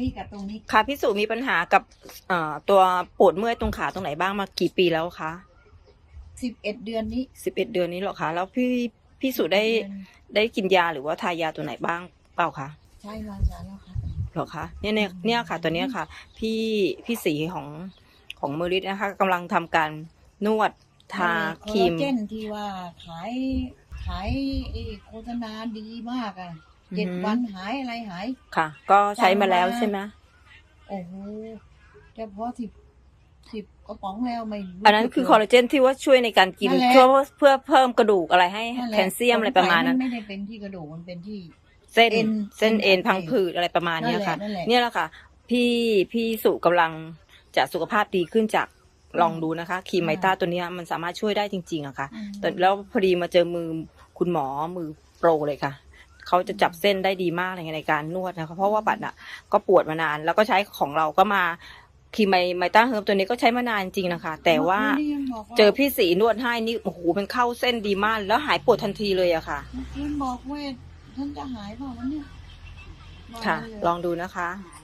นี้กับตรงนี้ค่ะพี่สุมีปัญหากับเอ่อตัวปวดเมื่อยตรงขาตรงไหนบ้างมากี่ปีแล้วคะสิบเอ็ดเดือนนี้สิบเอ็ดเดือนนี้เหรอคะแล้วพี่พี่สุได้เอนได้กินยาหรือว่าทายาตัวไหนบ้างเปล่าคะใช่มาสารแล้วค่ะเหรอคะเนี่ยเนี่ยเนี่ยค่ะตัวเนี้ยค่ะ พี่พี่สีของของเมอริสนะคะกำลังทำการนวดทาครีมคอลลาเจนที่ว่าขายขายไอ้โฆษณาดีมากอะ เจ็ดอือหือวันหายอะไรหาย ค่ะ ก็ใช้มาแล้วใช่ไหมโอ้โหเฉพาะสิบสิบกระป๋องแล้วไม่รู้อันนั้นคือคอลลาเจนที่ว่าช่วยในการกินนั่นแหละเพื่อเพื่อเพิ่มกระดูกอะไรให้นั่นหละแคลเซียมอะไรประมาณนั้นสงสัยไม่ได้เป็นที่กระดูกมันเป็นที่ เส้นเอ็นเส้นเส้นเอ็นอักเสบพังผืดอะไรประมาณเนี้ยค่ะนั่นแหละเนี่ยแหละค่ะ พี่พี่สุกำลังจะสุขภาพดีขึ้นจากลองดูนะคะครีมไมต้าตัวเนี้ยมันสามารถช่วยได้จริง ๆอะค่ะอืมแต่แล้วพอดีมาเจอมือคุณหมอมือโปรเลยค่ะ เขาจะจับเส้นได้ดีมากเลยในการนวดนะคะเพราะว่าบัตรอะก็ปวดมานาน แล้วก็ใช้ของเราก็มาครีมไมไมต้าเฮิร์บตัวนี้ก็ใช้มานานจริงนะคะ แต่ว่ามื่อคืนนี้ยังบอกว่าเจอพี่สีนวดให้นี่โอ้โหมันเข้าเส้นดีมาก แล้วหายปวดทันทีเลยอะค่ะเมื่อคืนบอกเวทท่านจะหายเปล่าวะเนี่ยค่ะมาเยลองดูนะคะ